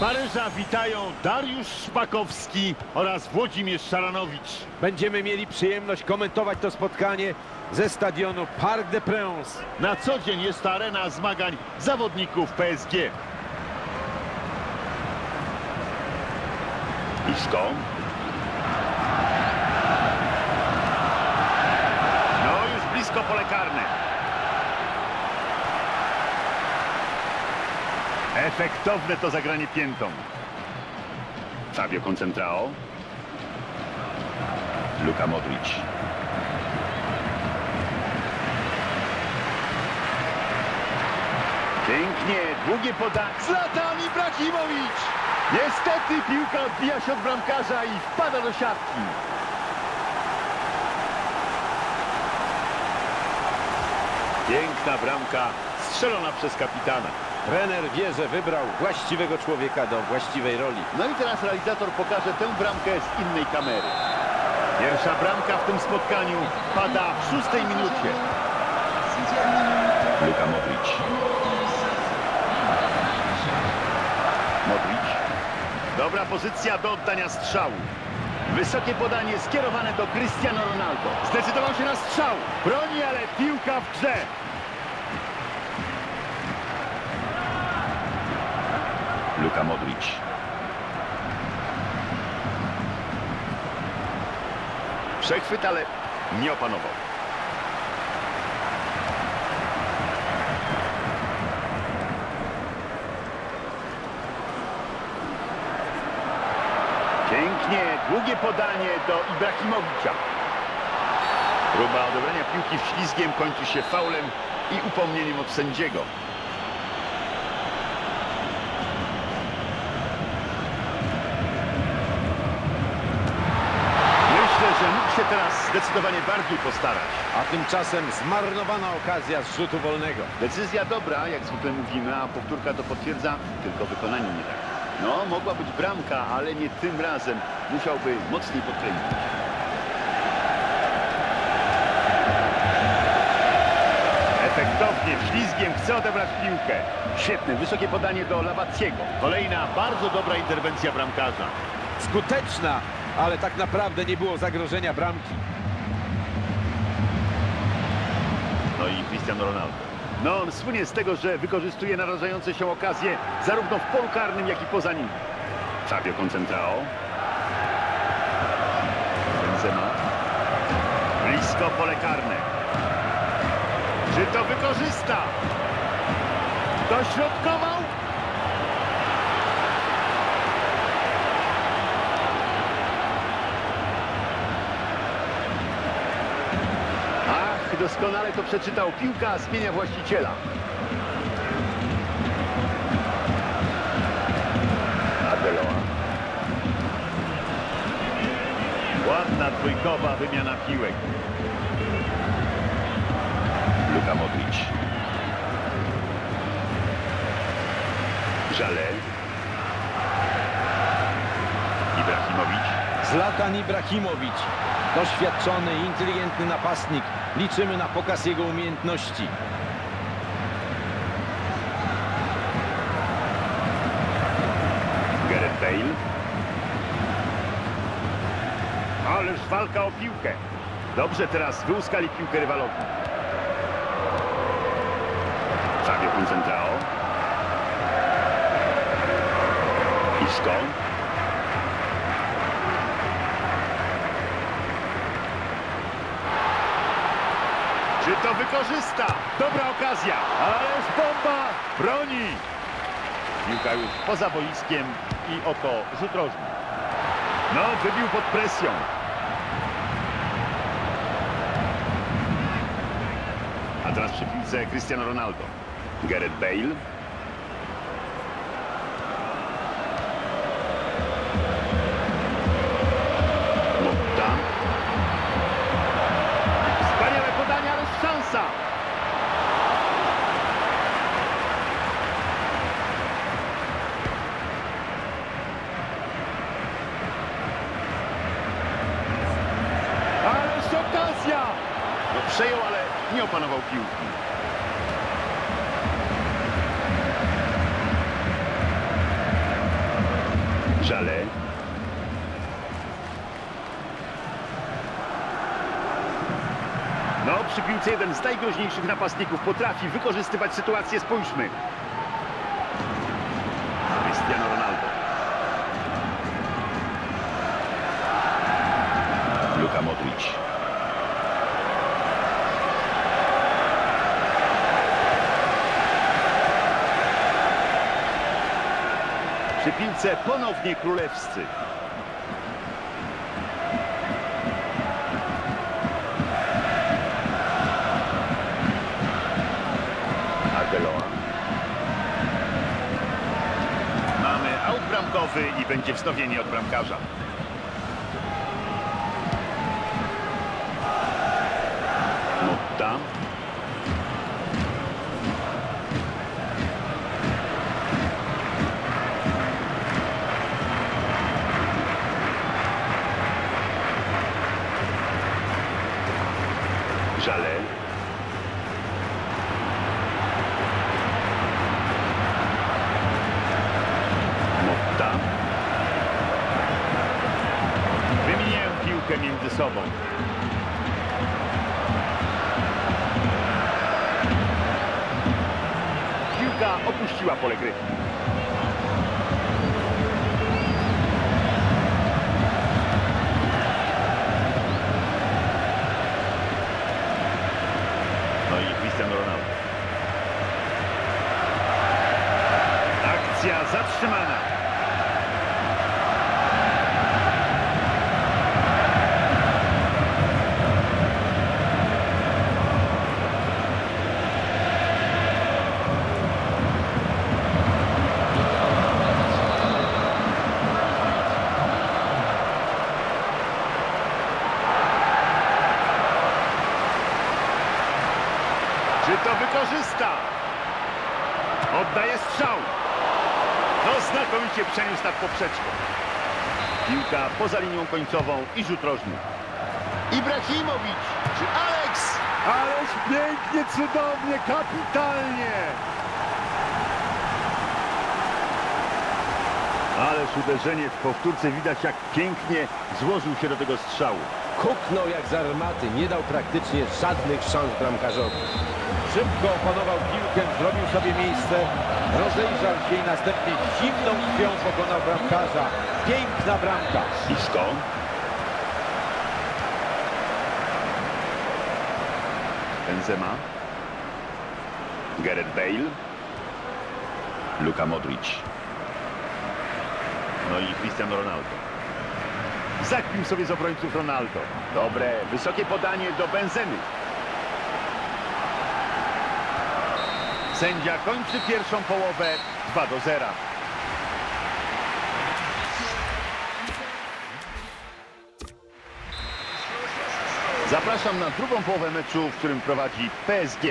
Paryża witają Dariusz Szpakowski oraz Włodzimierz Szaranowicz. Będziemy mieli przyjemność komentować to spotkanie ze stadionu Parc des Princes. Na co dzień jest to arena zmagań zawodników PSG. Isco. No już blisko pole karne. Efektowne to zagranie piętą. Fabio Concentrao. Luka Modric. Pięknie, długie podanie. Zlatan Ibrahimowicz! Niestety piłka odbija się od bramkarza i wpada do siatki. Piękna bramka strzelona przez kapitana. Trener wie, że wybrał właściwego człowieka do właściwej roli. No i teraz realizator pokaże tę bramkę z innej kamery. Pierwsza bramka w tym spotkaniu pada w szóstej minucie. Luka Modric. Modric. Dobra pozycja do oddania strzału. Wysokie podanie skierowane do Cristiano Ronaldo. Zdecydował się na strzał. Broni, ale piłka w grze. Luka. Przechwyt, ale nie opanował. Pięknie, długie podanie do Ibrahimowicza. Próba odebrania piłki ślizgiem kończy się faulem i upomnieniem od sędziego. Myślę, że mógł się teraz zdecydowanie bardziej postarać. A tymczasem zmarnowana okazja z rzutu wolnego. Decyzja dobra, jak zwykle mówimy, a powtórka to potwierdza, tylko wykonanie nie tak. No, mogła być bramka, ale nie tym razem. Musiałby mocniej podkręcić. Efektownie, ślizgiem chce odebrać piłkę. Świetne, wysokie podanie do Lawackiego. Kolejna bardzo dobra interwencja bramkarza. Skuteczna, ale tak naprawdę nie było zagrożenia bramki. No i Cristiano Ronaldo. No, on słynie z tego, że wykorzystuje narażające się okazje zarówno w polu karnym, jak i poza nim. Fabio Concentrao. Benzema. Blisko pole karne. Czy to wykorzysta? Dośrodkował? Ach, doskonale to przeczytał. Piłka zmienia właściciela. Arbeloa. Ładna dwójkowa wymiana piłek. Luka Modric. Żale. Ibrahimowicz. Zlatan Ibrahimowicz. Doświadczony inteligentny napastnik. Liczymy na pokaz jego umiejętności. Gareth Bale. Ależ walka o piłkę. Dobrze, teraz wyłuskali piłkę rywalowi. Fabio Concentrao. Isco. To wykorzysta? Dobra okazja. Ależ bomba broni. Piłka już poza boiskiem i oto rzut rożny. No, wybił pod presją. A teraz przy piłce Cristiano Ronaldo. Gareth Bale. Żale. No, przy piłce jeden z najgroźniejszych napastników potrafi wykorzystywać sytuację. Spójrzmy. Cristiano Ronaldo. Luka Modric. Przy piłce ponownie królewscy. Arbeloa. Mamy aut bramkowy i będzie wznowienie od bramkarza. Motta. Żale. Motta. Wymieniają piłkę między sobą. Piłka opuściła pole gry. No i Cristiano Ronaldo. Akcja zatrzymana. Czy to wykorzysta? Oddaje strzał. No znakomicie przeniósł nad poprzeczkę. Piłka poza linią końcową i rzut rożny. Ibrahimowicz czy Alex? Ależ pięknie, cudownie, kapitalnie. Ależ uderzenie w powtórce widać jak pięknie złożył się do tego strzału. Kuknął jak z armaty, nie dał praktycznie żadnych szans bramkarzowi. Szybko opanował piłkę, zrobił sobie miejsce, rozejrzał się i następnie zimną krwią pokonał bramkarza. Piękna bramka. Blisko. Benzema. Gareth Bale. Luka Modric. No i Cristiano Ronaldo. Zakpił sobie z obrońców Ronaldo. Dobre, wysokie podanie do Benzemy. Sędzia kończy pierwszą połowę 2 do 0. Zapraszam na drugą połowę meczu, w którym prowadzi PSG.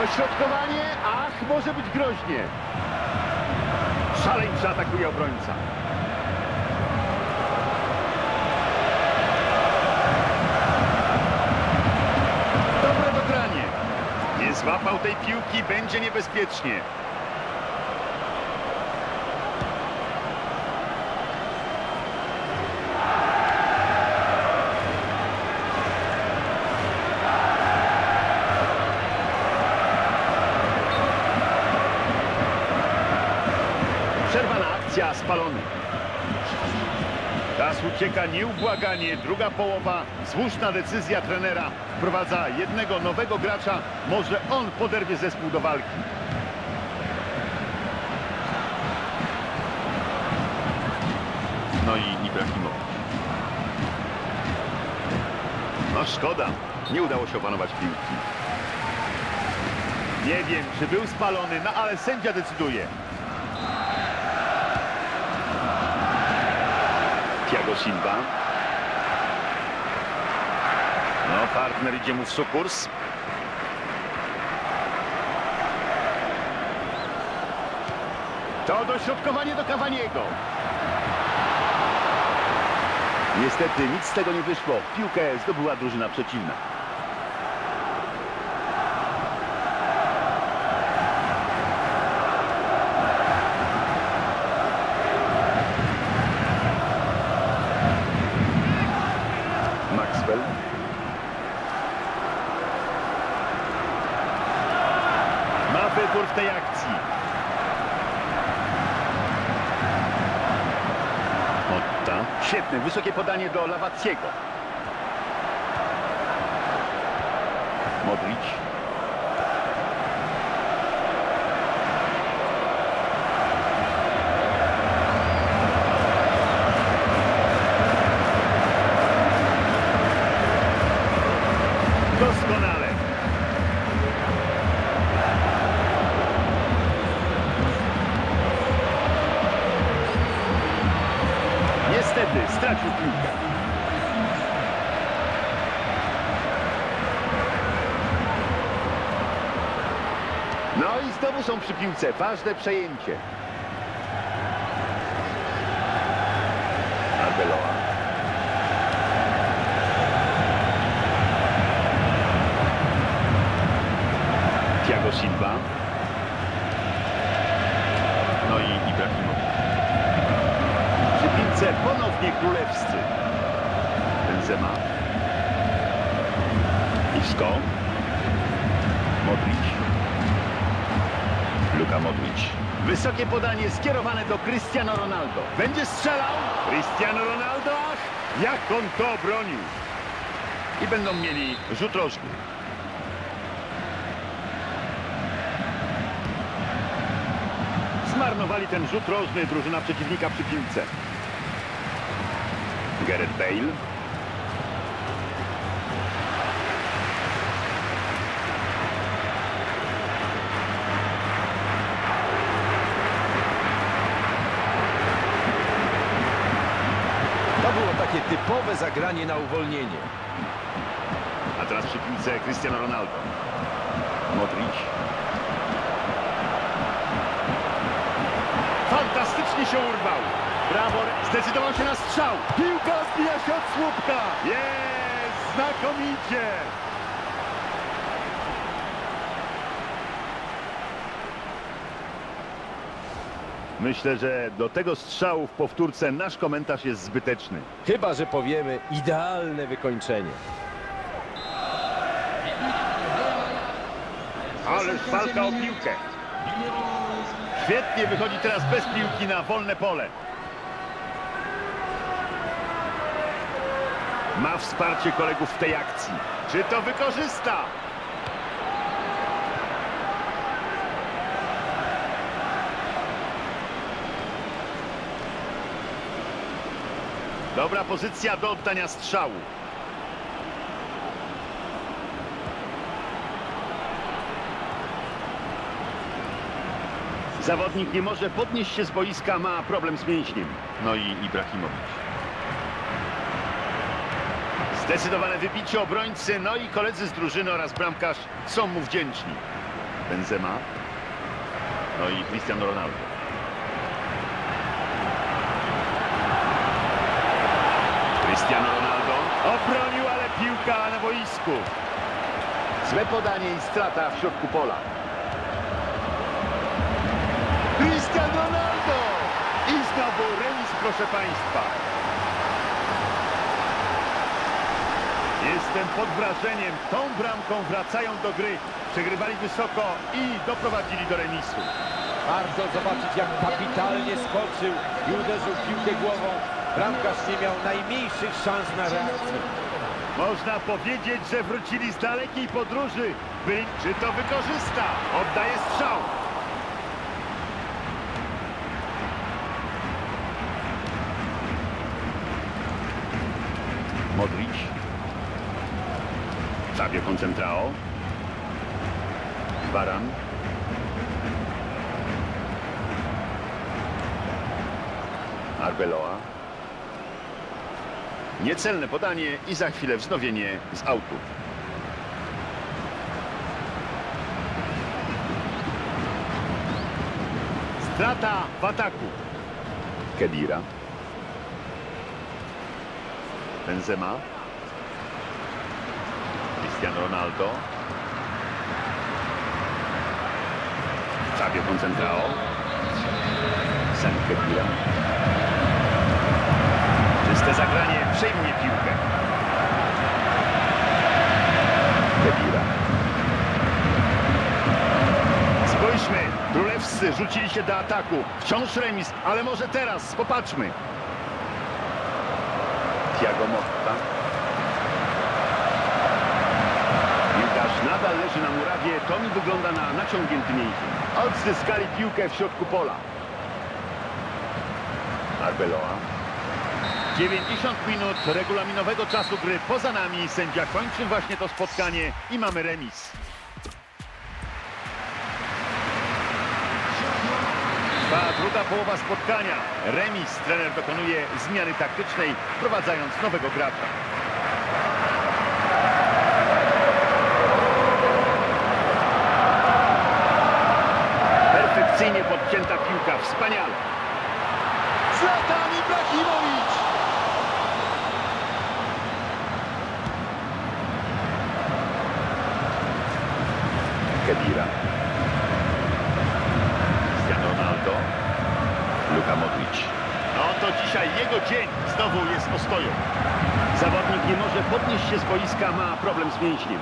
Dośrodkowanie, ach, może być groźnie. Szaleńczo atakuje obrońca. Dobre dogranie. Nie złapał tej piłki, będzie niebezpiecznie. Akcja, spalony. Czas ucieka nieubłaganie. Druga połowa, słuszna decyzja trenera. Wprowadza jednego nowego gracza. Może on poderwie zespół do walki. No i Ibrahimowicz. No szkoda, nie udało się opanować piłki. Nie wiem, czy był spalony, no ale sędzia decyduje. Thiago Silva. No partner idzie mu w sukurs. To dośrodkowanie do Cavaniego. Niestety nic z tego nie wyszło. Piłkę zdobyła drużyna przeciwna. Maxwell. Ma wybór w tej akcji. Otta. Świetne, wysokie podanie do Lawackiego. Modric. Znowu są przy piłce. Ważne przejęcie. Arbeloa. Thiago Silva. No i Ibrahimovic. Przy piłce ponownie królewscy. Benzema. Isco. Modric. Luka Modric. Wysokie podanie skierowane do Cristiano Ronaldo. Będzie strzelał. Cristiano Ronaldo. Ach, jak on to obronił. I będą mieli rzut rożny. Zmarnowali ten rzut rożny drużyna przeciwnika przy piłce. Gareth Bale. Zagranie na uwolnienie. A teraz przy piłce Cristiano Ronaldo. Modric. Fantastycznie się urwał. Brawo, zdecydował się na strzał. Piłka zbija się od słupka. Jest, znakomicie. Myślę, że do tego strzału w powtórce nasz komentarz jest zbyteczny. Chyba, że powiemy idealne wykończenie. Ależ walka o piłkę. Świetnie wychodzi teraz bez piłki na wolne pole. Ma wsparcie kolegów w tej akcji. Czy to wykorzysta? Dobra pozycja do oddania strzału. Zawodnik nie może podnieść się z boiska, ma problem z mięśniem. No i Ibrahimowicz. Zdecydowane wybicie obrońcy, no i koledzy z drużyny oraz bramkarz są mu wdzięczni. Benzema. No i Cristiano Ronaldo. Cristiano Ronaldo obronił, ale piłka na boisku. Złe podanie i strata w środku pola. Cristiano Ronaldo! I znowu remis, proszę Państwa. Jestem pod wrażeniem. Tą bramką wracają do gry. Przegrywali wysoko i doprowadzili do remisu. Warto zobaczyć, jak kapitalnie skoczył i uderzył piłkę głową. Bramkarz nie miał najmniejszych szans na reakcję. Można powiedzieć, że wrócili z dalekiej podróży. By, czy to wykorzysta? Oddaje strzał. Modric. Fabio Concentrao. Baran. Arbeloa. Niecelne podanie i za chwilę wznowienie z autu. Strata w ataku. Kedira. Benzema. Cristiano Ronaldo. Fabio Concentrao. Sam Kedira. Czyste zagranie przejmuje piłkę. Kedira. Spójrzmy, królewscy rzucili się do ataku. Wciąż remis, ale może teraz, popatrzmy. Thiago Motta. Piłkarz nadal leży na murawie, to mi wygląda na naciągnięty mięsień. Odzyskali piłkę w środku pola. Arbeloa. 90 minut regulaminowego czasu gry poza nami. Sędzia kończy właśnie to spotkanie i mamy remis. Trwa druga połowa spotkania. Remis. Trener dokonuje zmiany taktycznej, wprowadzając nowego gracza. Perfekcyjnie podcięta piłka. Wspaniale. Zlatan Ibrahimowicz! Kedira. Cristiano Ronaldo. Luka Modric. No to dzisiaj jego dzień znowu jest ostoją. Zawodnik nie może podnieść się z boiska, ma problem z mięśniem.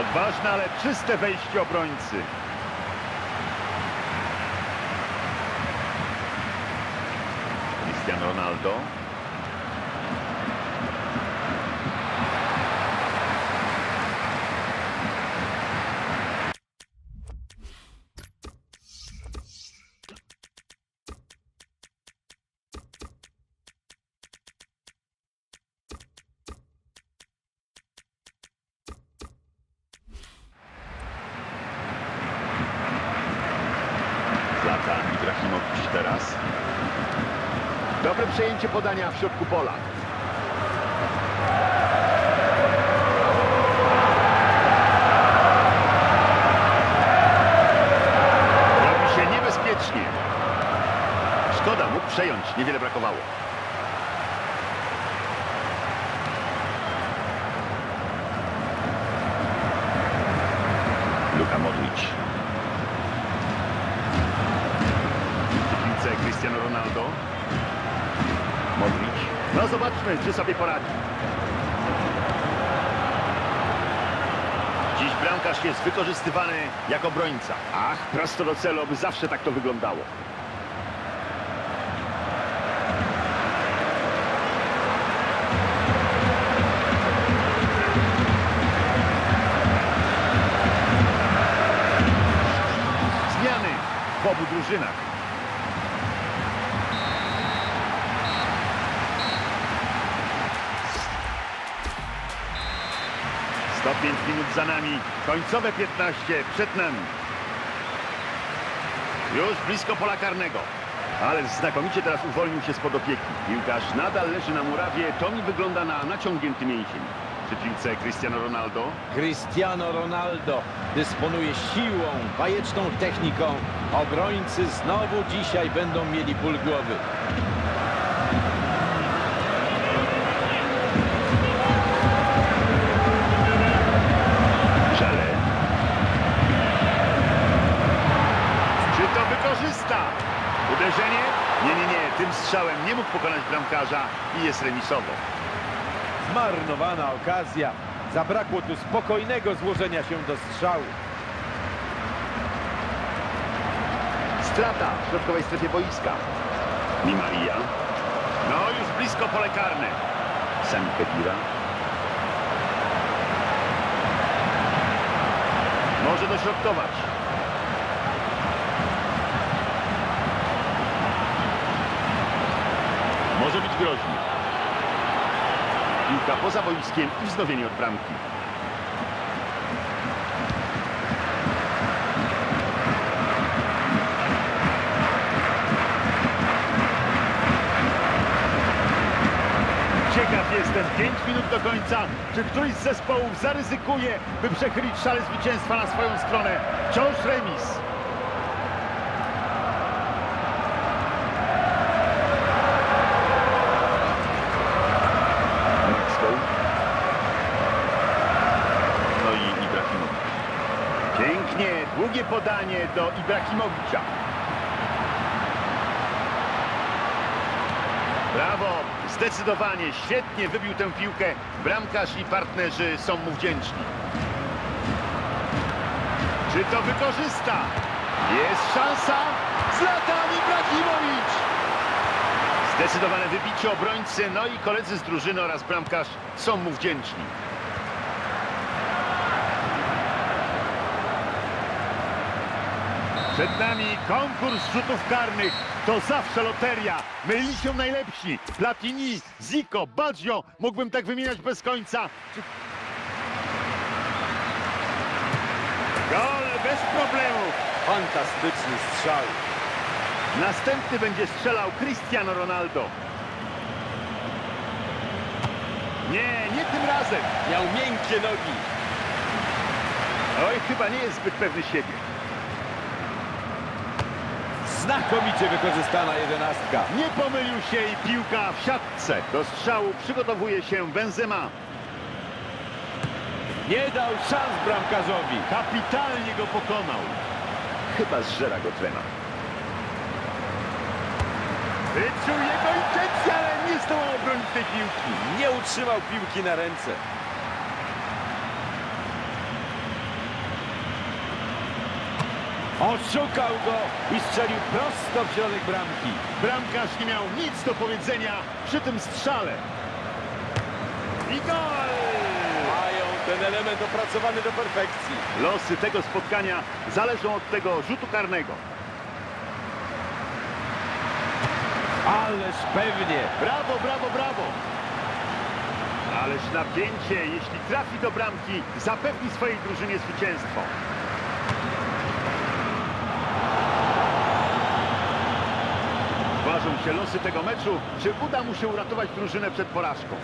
Odważne, ale czyste wejście obrońcy. Cristiano Ronaldo. Zlatan Ibrahimowicz teraz. Dobre przejęcie podania w środku pola. Robi się niebezpiecznie. Szkoda, mógł przejąć. Niewiele brakowało. Luka Modric. piłce Cristiano Ronaldo. Modric. No zobaczmy, czy sobie poradzi. Dziś bramkarz jest wykorzystywany jako obrońca. Ach, prosto do celu, by zawsze tak to wyglądało. 105 minut za nami, końcowe 15 przed nami. Już blisko pola karnego. Ale znakomicie teraz uwolnił się spod opieki. Piłkarz nadal leży na murawie, to mi wygląda na naciągnięty mięsień. Przy piłce Cristiano Ronaldo. Cristiano Ronaldo dysponuje siłą, bajeczną techniką. Obrońcy znowu dzisiaj będą mieli ból głowy. Pokonać bramkarza i jest remisowo. Zmarnowana okazja. Zabrakło tu spokojnego złożenia się do strzału. Strata w środkowej strefie boiska. Di Maria. No, już blisko pole karne. Sam Kedira. Może dośrodkować. Groźnie. Piłka poza boiskiem i wznowienie od bramki. Ciekaw jestem, 5 minut do końca, czy któryś z zespołów zaryzykuje, by przechylić szale zwycięstwa na swoją stronę. Wciąż remis. Maxwell. No i Ibrahimowicz. Pięknie, długie podanie do Ibrahimowicza. Brawo, zdecydowanie, świetnie wybił tę piłkę. Bramkarz i partnerzy są mu wdzięczni. Czy to wykorzysta? Jest szansa. Zlatan Ibrahimowicz! Zdecydowane wybicie obrońcy, no i koledzy z drużyny oraz bramkarz są mu wdzięczni. Przed nami konkurs rzutów karnych. To zawsze loteria. Myli się najlepsi. Platini, Zico, Baggio. Mógłbym tak wymieniać bez końca. Gol bez problemów. Fantastyczny strzał. Następny będzie strzelał Cristiano Ronaldo. Nie, nie tym razem. Miał miękkie nogi. Oj, chyba nie jest zbyt pewny siebie. Znakomicie wykorzystana jedenastka. Nie pomylił się i piłka w siatce. Do strzału przygotowuje się Benzema. Nie dał szans bramkarzowi. Kapitalnie go pokonał. Chyba zżera go trema. Wyczuł jego intencję, ale nie zdołał obronić tej piłki. Nie utrzymał piłki na ręce. Oszukał go i strzelił prosto w środek bramki. Bramkarz nie miał nic do powiedzenia przy tym strzale. I gol! Mają ten element opracowany do perfekcji. Losy tego spotkania zależą od tego rzutu karnego. Ależ pewnie. Brawo, brawo, brawo! Ależ napięcie, jeśli trafi do bramki, zapewni swojej drużynie zwycięstwo. Się losy tego meczu, czy uda mu się uratować drużynę przed porażką.